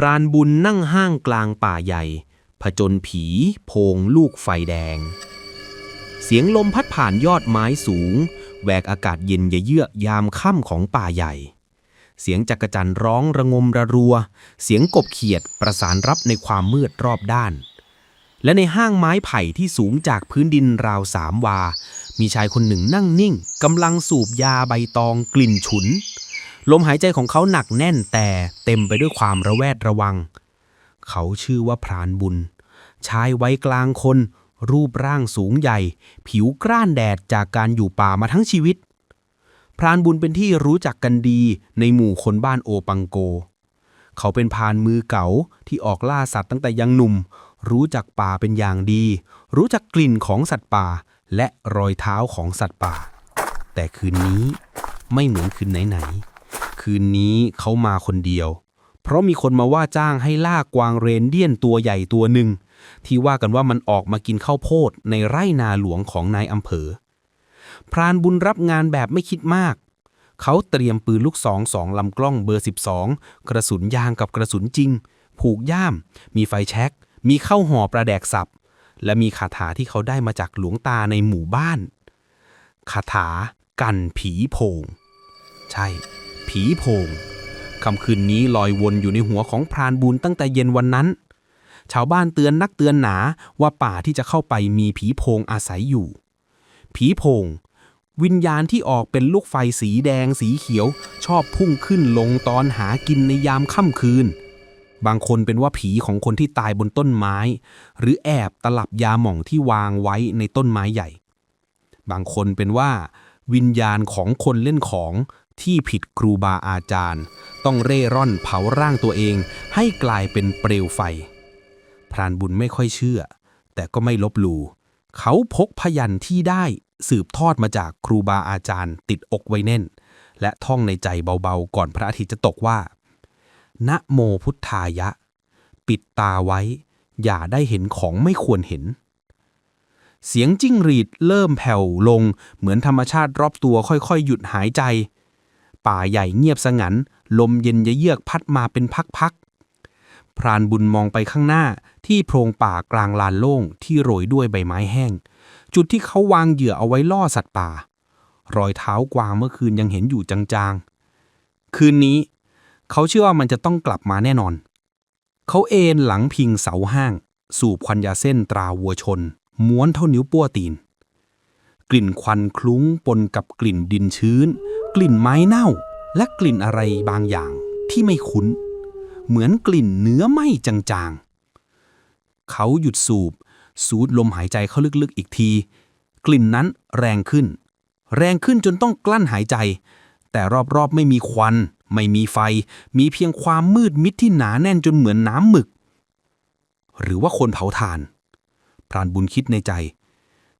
พรานบุญนั่งห้างกลางป่าใหญ่ ผจญผีโพงลูกไฟแดง เสียงลมพัดผ่านยอดไม้สูงแหวกอากาศเย็นเยือกยามค่ำของป่าใหญ่ เสียงจักรจันร้องระงมระรัว เสียงกบเขียดประสานรับในความมืดรอบด้าน และในห้างไม้ไผ่ที่สูงจากพื้นดินราวสามวา มีชายคนหนึ่งนั่งนิ่งกำลังสูบยาใบตองกลิ่นฉุน ลมหายใจของเขาหนักแน่นแต่เต็มไปด้วยความระแวดระวัง เขาชื่อว่าพรานบุญ ชายไว้กลางคน รูปร่างสูงใหญ่ ผิวกร้านแดดจากการอยู่ป่ามาทั้งชีวิต พรานบุญเป็นที่รู้จักกันดีในหมู่คนบ้านโอปังโก เขาเป็นพรานมือเก๋าที่ออกล่าสัตว์ตั้งแต่ยังหนุ่ม รู้จักป่าเป็นอย่างดี รู้จักกลิ่นของสัตว์ป่า และรอยเท้าของสัตว์ป่า แต่คืนนี้ไม่เหมือนคืนไหนๆ คืนนี้เขามาคนเดียว เพราะมีคนมาว่าจ้างให้ล่ากวางเรนเดียนตัวใหญ่ตัวหนึ่ง ที่ว่ากันว่ามันออกมากินข้าวโพดในไร่นาหลวงของนายอำเภอ พรานบุญรับงานแบบไม่คิดมาก เขาเตรียมปืนลูกสองสองลำกล้องเบอร์ 12 กระสุนยางกับกระสุนจริง ผูกย่าม มีไฟแช็ก มีเข้าห่อประแดกสับ และมีคาถาที่เขาได้มาจากหลวงตาในหมู่บ้าน คาถากันผีโพงใช่ ผีโพงคำคืนนี้ลอยวนอยู่ในหัวของพรานบุญตั้งแต่เย็นวันนั้น ชาวบ้านเตือนนักเตือนหนาว่าป่าที่จะเข้าไปมีผีโพงอาศัยอยู่ ผีโพง วิญญาณที่ออกเป็นลูกไฟสีแดงสีเขียว ชอบพุ่งขึ้นลงตอนหากินในยามค่ำคืน บางคนเป็นว่าผีของคนที่ตายบนต้นไม้ หรือแอบตลับยาหม่องที่วางไว้ในต้นไม้ใหญ่ บางคนเป็นว่าวิญญาณของคนเล่นของ ที่ผิดครูบาอาจารย์ ต้องเร่ร่อนเผาร่างตัวเอง ให้กลายเป็นเปลวไฟ พรานบุญไม่ค่อยเชื่อ แต่ก็ไม่ลบหลู่เขาพกพยันที่ได้สืบทอดมาจากครูบาอาจารย์ ติดอกไว้แน่น และท่องในใจเบาๆ ก่อนพระอาทิตย์จะตกว่านะโมพุทธายะ ปิดตาไว้ อย่าได้เห็นของไม่ควรเห็น เสียงจิ้งหรีดเริ่มแผ่วลง เหมือนธรรมชาติรอบตัวค่อยๆ หยุดหายใจ ป่าใหญ่เงียบสงัน ลมเย็นเยือกพัดมาเป็นพักๆ พรานบุญมองไปข้างหน้าที่โพรงป่ากลางลานโล่งที่โรยด้วยใบไม้แห้ง จุดที่เขาวางเหยื่อเอาไว้ล่อสัตว์ป่า รอยเท้ากวางเมื่อคืนยังเห็นอยู่จางๆ คืนนี้ เขาเชื่อว่ามันจะต้องกลับมาแน่นอน เขาเอนหลังพิงเสาห้าง สูบควันยาเส้นตราวัวชน ม้วนเท่านิ้วป้วตีนกลิ่นควันคลุ้งปนกับกลิ่นดินชื้น กลิ่นไม้เน่า และกลิ่นอะไรบางอย่างที่ไม่คุ้น เหมือนกลิ่นเนื้อไหม้จางๆ เขาหยุดสูบ สูดลมหายใจเข้าลึกๆอีกที กลิ่นนั้นแรงขึ้น แรงขึ้นจนต้องกลั้นหายใจ แต่รอบๆไม่มีควัน ไม่มีไฟ มีเพียงความมืดมิดที่หนาแน่นจนเหมือนน้ำหมึก หรือว่าคนเผาถ่าน พรานบุญคิดในใจ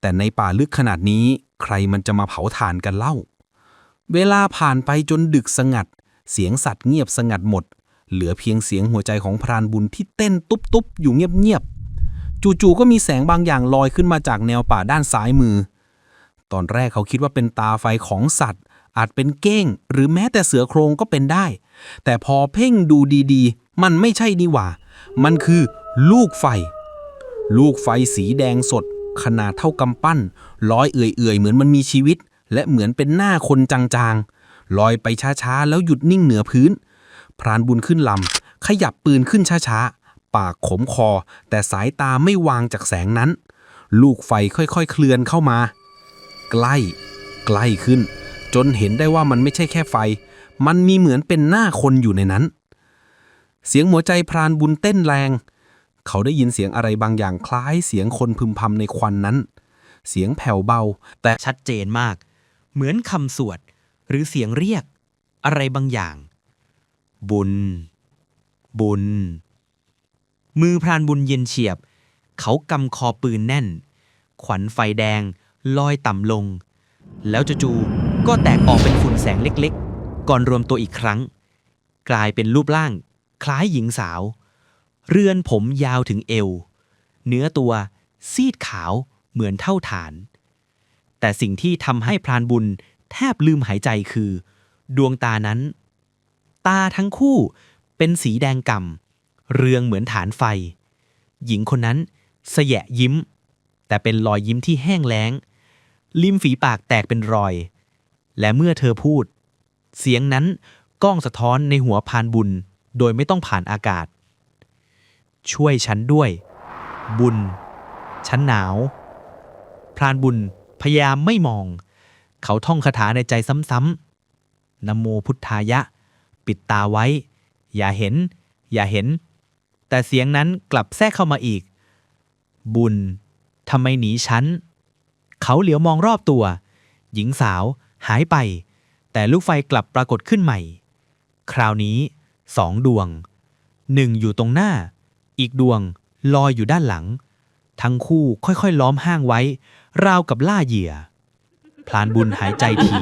แต่ในป่าลึกขนาดนี้ใครมันจะมาเผาถ่านกันเล่า เวลาผ่านไปจนดึกสงัด เสียงสัตว์เงียบสงัดหมด เหลือเพียงเสียงหัวใจของพรานบุญที่เต้นตุ๊บๆ อยู่เงียบๆ จู่ๆ ก็มีแสงบางอย่างลอยขึ้นมาจากแนวป่าด้านซ้ายมือ ตอนแรกเขาคิดว่าเป็นตาไฟของสัตว์ อาจเป็นเก้ง หรือแม้แต่เสือโครงก็เป็นได้ แต่พอเพ่งดูดีๆ มันไม่ใช่นี่หว่า มันคือลูกไฟ ลูกไฟสีแดงสดขนาดเท่ากำปั้นลอยเอื่อยๆ เหมือนมันมีชีวิต และเหมือนเป็นหน้าคนจางๆ ลอยไปช้าๆ แล้วหยุดนิ่งเหนือพื้น พรานบุญขึ้นลำ ขยับปืนขึ้นช้าๆ ปากขมคอ แต่สายตาไม่วางจากแสงนั้น ลูกไฟค่อยๆ เคลื่อนเข้ามา ใกล้ ใกล้ขึ้น จนเห็นได้ว่ามันไม่ใช่แค่ไฟ มันมีเหมือนเป็นหน้าคนอยู่ในนั้น เสียงหัวใจพรานบุญเต้นแรง เขาได้ยินเสียงอะไรบางอย่างคล้ายเสียงคนพึมพำในควันนั้นเสียงแผ่วเบา แต่ชัดเจนมาก เหมือนคำสวด หรือเสียงเรียก อะไรบางอย่าง บุญ บุญ มือพรานบุญเย็นเฉียบ เขากำคอปืนแน่น ขวัญไฟแดง ลอยต่ำลง แล้วจู่ๆก็แตกออกเป็นฝุ่นแสงเล็กๆ ก่อนรวมตัวอีกครั้ง กลายเป็นรูปร่าง คล้ายหญิงสาว เรือนผมยาวถึงเอว เนื้อตัวซีดขาวเหมือนเท่าฐาน แต่สิ่งที่ทำให้พรานบุญแทบลืมหายใจคือ ดวงตานั้น ตาทั้งคู่เป็นสีแดงก่เรืองเหมือนฐานไฟ หญิงคนนั้นเสยะยิ้ม แต่เป็นรอยยิ้มที่แห้งแล้ง ริมฝีปากแตกเป็นรอย และเมื่อเธอพูด เสียงนั้นก้องสะท้อนในหัวพานบุญโดยไม่ต้องผ่านอากาศ ช่วยฉันด้วย บุญ ฉันหนาว พรานบุญ พยายามไม่มอง เขาท่องคาถาในใจซ้ำๆนโมพุทธายะ ปิดตาไว้ อย่าเห็น อย่าเห็น แต่เสียงนั้นกลับแทรกเข้ามาอีก บุญทำไมหนีฉัน เขาเหลียวมองรอบตัว หญิงสาวหายไป แต่ลูกไฟกลับปรากฏขึ้นใหม่ คราวนี้สองดวง หนึ่งอยู่ตรงหน้า อีกดวงลอยอยู่ด้านหลัง ทั้งคู่ค่อยๆ ล้อมห้างไว้ ราวกับล่าเหยื่อ พลานบุญหายใจที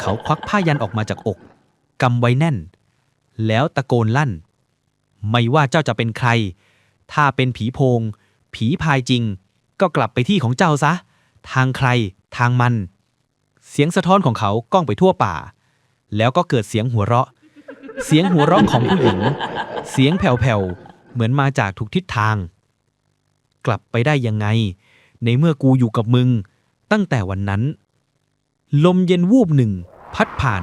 เขาควักผ้ายันออกมาจากอกกำไว้แน่น แล้วตะโกนลั่น ไม่ว่าเจ้าจะเป็นใคร ถ้าเป็นผีโพง ผีพายจริง ก็กลับไปที่ของเจ้าซะ ทางใคร ทางมัน เสียงสะท้อนของเขาก้องไปทั่วป่า แล้วก็เกิดเสียงหัวเราะ เสียงหัวเราะของผู้หญิง เสียงแผ่วๆ เหมือนมาจากทุกทิศทาง กลับไปได้ยังไง ในเมื่อกูอยู่กับมึง ตั้งแต่วันนั้น ลมเย็นวูบหนึ่ง พัดผ่าน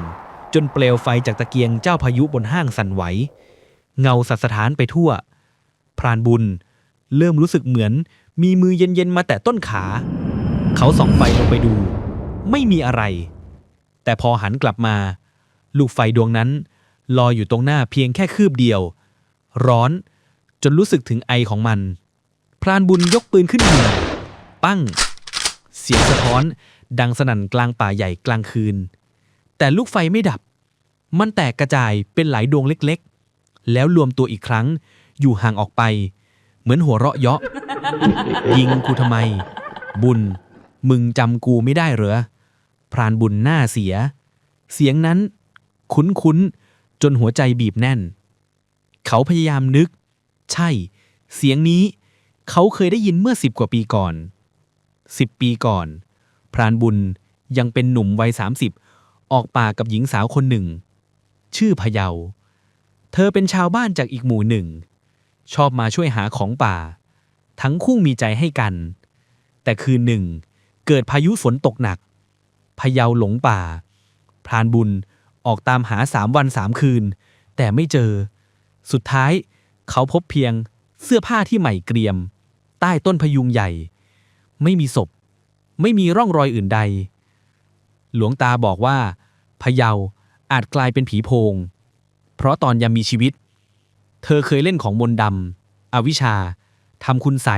จนเปลวไฟจากตะเกียงเจ้าพายุบนห้างสั่นไหว เงาสัสถานไปทั่ว พรานบุญ เริ่มรู้สึกเหมือน มีมือเย็นๆมาแต่ต้นขา เขาส่องไฟลงไปดู ไม่มีอะไร แต่พอหันกลับมา ลูกไฟดวงนั้นลอยอยู่ตรงหน้าเพียงแค่คืบเดียว ร้อนจนรู้สึกถึงไอของมัน พรานบุญยกปืนขึ้นยิงปั้ง เสียงสะท้อน ดังสนั่นกลางป่าใหญ่กลางคืน แต่ลูกไฟไม่ดับ มันแตกกระจายเป็นหลายดวงเล็กๆ แล้วรวมตัวอีกครั้ง อยู่ห่างออกไป เหมือนหัวเราะเยาะ ยิงกูทำไม บุญ มึงจำกูไม่ได้เหรอ พรานบุญหน้าเสีย เสียงนั้น คุ้นๆ จนหัวใจบีบแน่น เขาพยายามนึก ใช่ เสียงนี้ เขาเคยได้ยินเมื่อสิบกว่าปีก่อนสิบปีก่อน พรานบุญยังเป็นหนุ่มวัยสามสิบออกป่ากับหญิงสาวคนหนึ่ง ชื่อพะเยาเธอเป็นชาวบ้านจากอีกหมู่หนึ่ง ชอบมาช่วยหาของป่า ทั้งคู่มีใจให้กัน แต่คืนหนึ่ง เกิดพายุฝนตกหนักพะเยาหลงป่า พรานบุญออกตามหาสามวันสามคืน แต่ไม่เจอ สุดท้ายเขาพบเพียงเสื้อผ้าที่ใหม่เกรียม ต้ต้นพยุงใหญ่ ไม่มีศพ ไม่มีร่องรอยอื่นใด หลวงตาบอกว่าพะเยาอาจกลายเป็นผีโพง เพราะตอนยังมีชีวิต เธอเคยเล่นของมนต์ดำอวิชชาทำคุณใส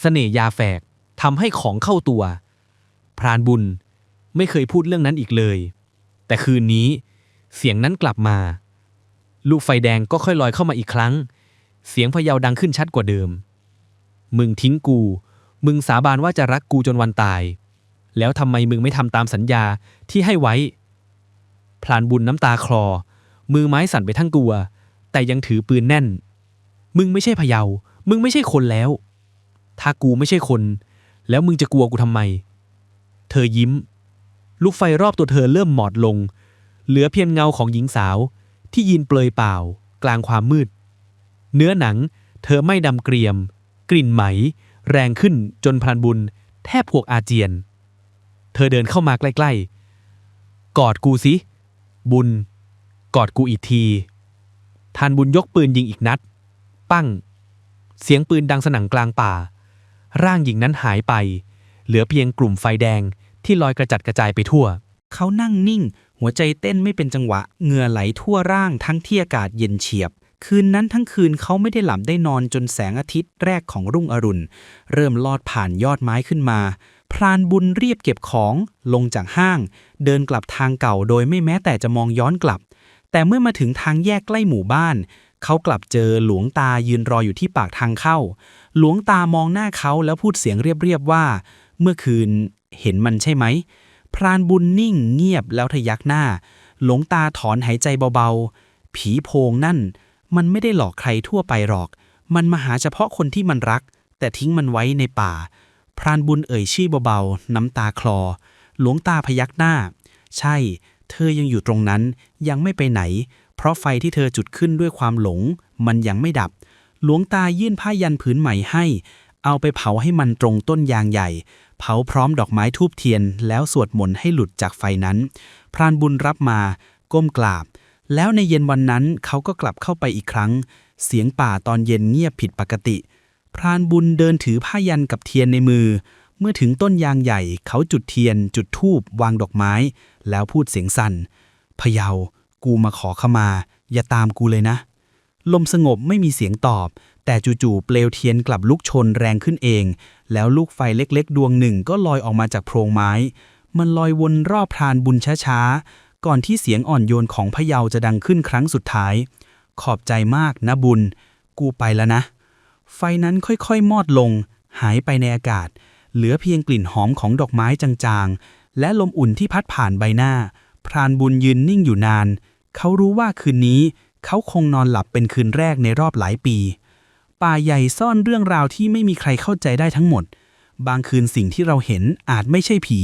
เสน่ห์ยาแฝกทำให้ของเข้าตัว พรานบุญไม่เคยพูดเรื่องนั้นอีกเลย แต่คืนนี้เสียงนั้นกลับมา ลูกไฟแดงก็ค่อยลอยเข้ามาอีกครั้ง เสียงพะเยาดังขึ้นชัดกว่าเดิม มึงทิ้งกู มึงสาบานว่าจะรักกูจนวันตาย แล้วทำไมมึงไม่ทำตามสัญญาที่ให้ไว้ พลานบุญน้ำตาคลอ มือไม้สั่นไปทั้งตัว แต่ยังถือปืนแน่น มึงไม่ใช่พะเยา มึงไม่ใช่คนแล้ว ถ้ากูไม่ใช่คน แล้วมึงจะกลัวกูทำไม เธอยิ้ม ลูกไฟรอบตัวเธอเริ่มหมอดลง เหลือเพียงเงาของหญิงสาวที่ยืนเปลยเปล่า กลางความมืด เนื้อหนัง เธอไม่ดำเกรียม กลิ่นไหม แรงขึ้นจนพรานบุญ แทบพวกอาเจียน เธอเดินเข้ามาใกล้ ๆ กอดกูสิ บุญ กอดกูอีกทีทานบุญยกปืนยิงอีกนัด ปั้ง เสียงปืนดังสนั่นกลางป่า ร่างหญิงนั้นหายไป เหลือเพียงกลุ่มไฟแดงที่ลอยกระจัดกระจายไปทั่ว เขานั่งนิ่ง หัวใจเต้นไม่เป็นจังหวะ เหงื่อไหลทั่วร่างทั้งที่อากาศเย็นเฉียบ คืนนั้นทั้งคืนเขาไม่ได้หลับได้นอนจนแสงอาทิตย์แรกของรุ่งอรุณ เริ่มลอดผ่านยอดไม้ขึ้นมา พรานบุญเรียบเก็บของลงจากห้าง เดินกลับทางเก่าโดยไม่แม้แต่จะมองย้อนกลับ แต่เมื่อมาถึงทางแยกใกล้หมู่บ้าน เขากลับเจอหลวงตายืนรออยู่ที่ปากทางเข้า หลวงตามองหน้าเขาแล้วพูดเสียงเรียบๆว่า เมื่อคืนเห็นมันใช่ไหมพรานบุญนิ่งเงียบแล้วทยักหน้า หลวงตาถอนหายใจเบาๆ ผีโพงนั่น มันไม่ได้หลอกใครทั่วไปหรอก มันมาหาเฉพาะคนที่มันรัก แต่ทิ้งมันไว้ในป่า พรานบุญเอ่ยชื่อเบาๆ น้ำตาคลอ หลวงตาพยักหน้า ใช่ เธอยังอยู่ตรงนั้น ยังไม่ไปไหน เพราะไฟที่เธอจุดขึ้นด้วยความหลง มันยังไม่ดับ หลวงตายื่นผ้ายันผืนใหม่ให้ เอาไปเผาให้มันตรงต้นยางใหญ่ เผาพร้อมดอกไม้ทูบเทียน แล้วสวดมนต์ให้หลุดจากไฟนั้น พรานบุญรับมา ก้มกราบ แล้วในเย็นวันนั้นเขาก็กลับเข้าไปอีกครั้ง เสียงป่าตอนเย็นเงียบผิดปกติ พรานบุญเดินถือผ้ายันกับเทียนในมือ เมื่อถึงต้นยางใหญ่ เขาจุดเทียน จุดธูปวางดอกไม้ แล้วพูดเสียงสั่นพยาวกูมาขอขมา อย่าตามกูเลยนะ ลมสงบไม่มีเสียงตอบ แต่จู่ๆเปลวเทียนกลับลุกชนแรงขึ้นเอง แล้วลูกไฟเล็กๆ ดวงหนึ่งก็ลอยออกมาจากโพรงไม้ มันลอยวนรอบพรานบุญช้าๆ ก่อนที่เสียงอ่อนโยนของพะเยาจะดังขึ้นครั้งสุดท้าย ขอบใจมากนะบุญ กูไปแล้วนะ ไฟนั้นค่อยๆ มอดลง หายไปในอากาศ เหลือเพียงกลิ่นหอมของดอกไม้จางๆ และลมอุ่นที่พัดผ่านใบหน้า พรานบุญยืนนิ่งอยู่นาน เขารู้ว่าคืนนี้ เขาคงนอนหลับเป็นคืนแรกในรอบหลายปี ป่าใหญ่ซ่อนเรื่องราวที่ไม่มีใครเข้าใจได้ทั้งหมด บางคืนสิ่งที่เราเห็นอาจไม่ใช่ผี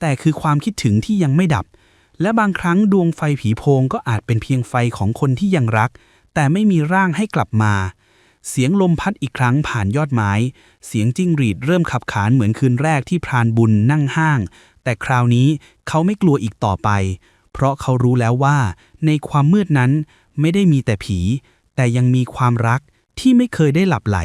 แต่คือความคิดถึงที่ยังไม่ดับ และบางครั้งดวงไฟผีโพงก็อาจเป็นเพียงไฟของคนที่ยังรัก แต่ไม่มีร่างให้กลับมา เสียงลมพัดอีกครั้งผ่านยอดไม้ เสียงจิ้งหรีดเริ่มขับขานเหมือนคืนแรกที่พรานบุญนั่งห้าง แต่คราวนี้เขาไม่กลัวอีกต่อไป เพราะเขารู้แล้วว่า ในความมืดนั้นไม่ได้มีแต่ผี แต่ยังมีความรักที่ไม่เคยได้หลับไหล